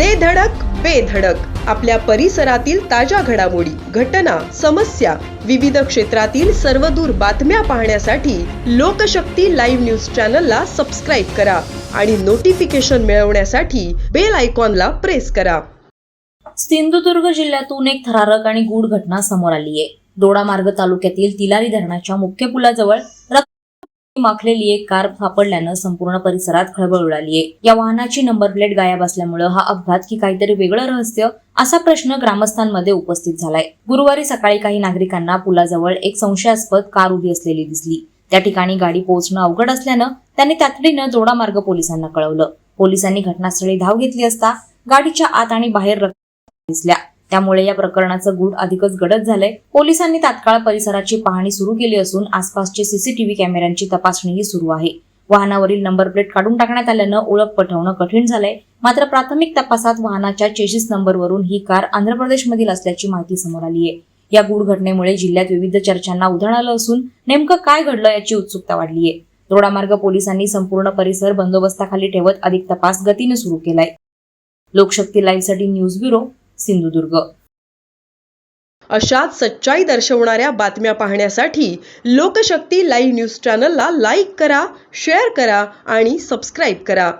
दे धडक बेधडक आपल्या परिसरातील ताज्या घडामोडी घटना समस्या विविध क्षेत्रातील सर्वदूर बातम्या पाहण्यासाठी लोकशक्ती लाईव्ह न्यूज चॅनलला सबस्क्राईब करा आणि नोटिफिकेशन मिळवण्यासाठी बेल आयकॉनला प्रेस करा. सिंधुदुर्ग जिल्ह्यातून एक थरारक आणि गूढ घटना समोर आली आहे दोडामार्ग तालुक्यातील तिलारी धरणाच्या मुख्य पुलाजवळ रक्त माखलेली एक कार सापडल्यानं संपूर्ण परिसरात खळबळ उडाली आहे. या वाहनाची नंबर प्लेट गायब असल्यामुळे हा अपघात की काहीतरी वेगळं रहस्य असा प्रश्न ग्रामस्थांमध्ये उपस्थित झालाय. गुरुवारी सकाळी काही नागरिकांना पुलाजवळ एक संशयास्पद कार उभी असलेली दिसली. त्या ठिकाणी गाडी पोहोचणं अवघड असल्यानं त्यांनी तातडीनं जोडामार्ग पोलिसांना कळवलं. पोलिसांनी घटनास्थळी धाव घेतली असता गाडीच्या आत आणि बाहेर रक्त दिसल्या. त्यामुळे या प्रकरणाचं गूढ अधिकच गडद झालंय. पोलिसांनी तात्काळ परिसराची पाहणी सुरू केली असून आसपासचे सीसीटीव्ही कॅमेऱ्यांची तपासणीही सुरू आहे. वाहनावरील नंबर प्लेट काढून टाकण्यात आल्यानं ओळख पटवणं कठीण झालंय. मात्र प्राथमिक तपासात वाहनाच्या चेसिस नंबरवरून ही कार आंध्र प्रदेशमधील असल्याची माहिती समोर आली आहे. या गूढ घटनेमुळे जिल्ह्यात विविध चर्चांना उधाण आलं असून नेमकं काय घडलं याची उत्सुकता वाढली आहे. रोडामार्ग पोलिसांनी संपूर्ण परिसर बंदोबस्ताखाली ठेवत अधिक तपास गतीने सुरू केलाय. लोकशक्ती लाईव्हसाठी न्यूज ब्युरो सिंधुदुर्ग. अशाच सच्चाई दर्शवणाऱ्या बातम्या पाहण्यासाठी लोकशक्ती लाईव्ह न्यूज चॅनलला लाईक करा शेअर करा आणि सबस्क्राईब करा.